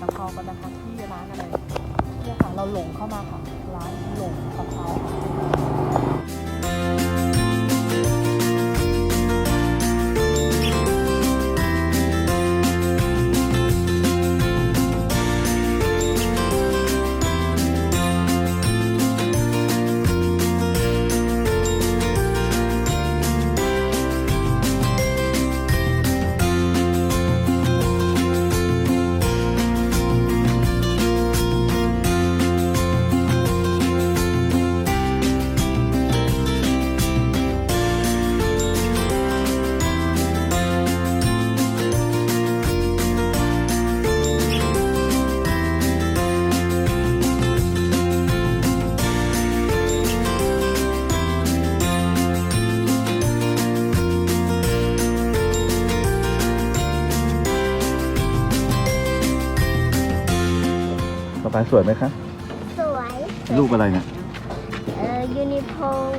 กะเพรากันนะคะที่ร้านอะไรเนี่ยค่ะเราหลงเข้ามาค่ะ ร้านหลงกะเพราาปายสวยไหมครับ สวย รูปอะไรเนี่ย เอ่อยูนิโพง